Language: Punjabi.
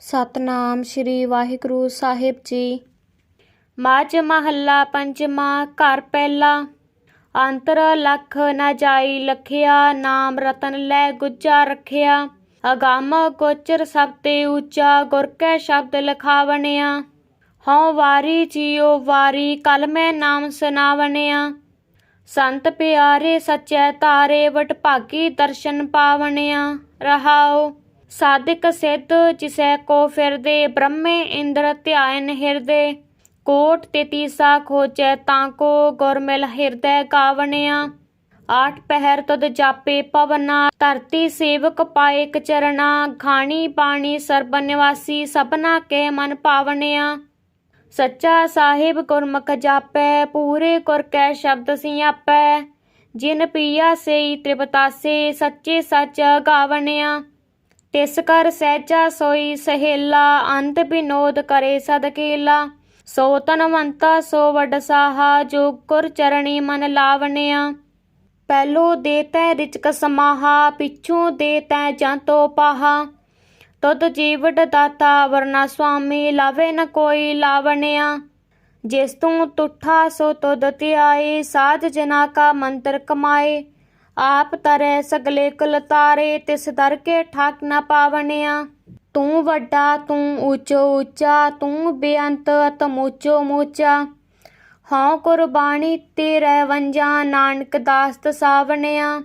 ਸਤਨਾਮ ਸ੍ਰੀ ਵਾਹਿਗੁਰੂ ਸਾਹਿਬ ਜੀ। ਮਾਝ ਮਹੱਲਾ ਪੰਜਵਾਂ, ਘਰ ਪਹਿਲਾ। ਅੰਤਰ ਲਖ ਨਾ ਜਾਈ ਲਖਿਆ, ਨਾਮ ਰਤਨ ਲੈ ਗੁੱਜਾ ਰਖਿਆ। ਅਗੰਮ ਗੋਚਰ ਸਭ ਤੇ ਉੱਚਾ, ਗੁਰ ਕੈ ਸ਼ਬਦ ਲਖਾਵਣਿਆ। ਹਉ ਵਾਰੀ ਜੀਉ ਵਾਰੀ ਕਲਮੈ ਨਾਮ ਸੁਨਾਵਣਿਆ ਸੰਤ ਪਿਆਰੇ ਸਚੈ ਤਾਰੇ ਵਟ ਭਾਗੀ ਦਰਸ਼ਨ ਪਾਵਣਿਆ। ਰਹਾਓ ਸਾਧਿਕ ਸਿੱਧ ਜਿਸੈ ਕੋ ਫਿਰਦੇ, ਬ੍ਰਹਮੇ ਇੰਦਰ ਧਿਆਇਨ ਹਿਰਦੇ। ਕੋਟ ਤੇਤੀਸਾ ਖੋਜੈ ਤਾਂ ਕੋ ਗੁਰ ਮਿਲ ਹਿਰਦੈ ਗਾਵਣਿਆ। ਆਠ ਪਹਿਰ ਤਦ ਜਾਪੇ ਪਵਨਾ, ਧਰਤੀ ਸੇਵਕ ਪਾਏ ਕਚਰਣਾ ਖਾਣੀ ਪਾਣੀ ਸਰਬ ਨਿਵਾਸੀ ਸਭਨਾ ਕੇ ਮਨ ਪਾਵਣਿਆ। ਸੱਚਾ ਸਾਹਿਬ ਗੁਰਮੁਖ ਜਾਪੈ, ਪੂਰੇ ਗੁਰ ਕੈ ਸ਼ਬਦ ਸਿਆਪੈ। ਜਿਨ ਪੀਆ ਸੇਈ ਤ੍ਰਿਪਤਾਸੇ, ਸੱਚੇ ਸੱਚ ਗਾਵਣਿਆ। ਤਿਸ ਕਰ ਸਹਿਜਾ ਸੋਈ ਸਹੇਲਾ, ਅੰਤ ਬਿਨੋਦ ਕਰੇ ਸਦਕੇਲਾ ਸੋ ਤਨਵੰਤਾ, ਸੋ ਵਡ ਸਾਹਾ, ਜੋ ਗੁਰ ਚਰਣੀ ਮਨ ਲਾਵਣਿਆ। ਪਹਿਲੋ ਦੇ ਤੈ ਰਿਚਕ ਸਮਾਹਾ, ਪਿਛੂ ਦੇ ਤੈ ਜੰਤੋ ਪਾਹਾ। ਤਦ ਜੀਵਟ ਦਾਤਾ, ਵਰਨਾ ਸੁਆਮੀ, ਲਾਵੇ ਨ ਕੋਈ ਲਾਵਣਿਆ। ਜਿਸ ਤੂੰ ਤੁਠਾ, ਸੋ ਤੁਧ ਧਿਆਏ, ਸਾਧ ਜਨਾ ਕਾ ਮੰਤਰ ਕਮਾਏ। ਆਪ ਤਰੈ ਸਗਲੇ ਕੁਲ ਤਾਰੇ, ਤਿਸ ਦਰ ਕੇ ਠਾਕ ਨਾ ਪਾਵਣਿਆ। ਤੂੰ ਵੱਡਾ, ਤੂੰ ਉੱਚੋ ਉੱਚਾ, ਤੂੰ ਬੇਅੰਤ ਅਤਮੁਚੋ ਮੂਚਾ ਹਉ ਕੁਰਬਾਨੀ ਤੇਰੇ ਵੰਜਾ, ਨਾਨਕ ਦਾਸ ਤਸਾਵਣਿਆ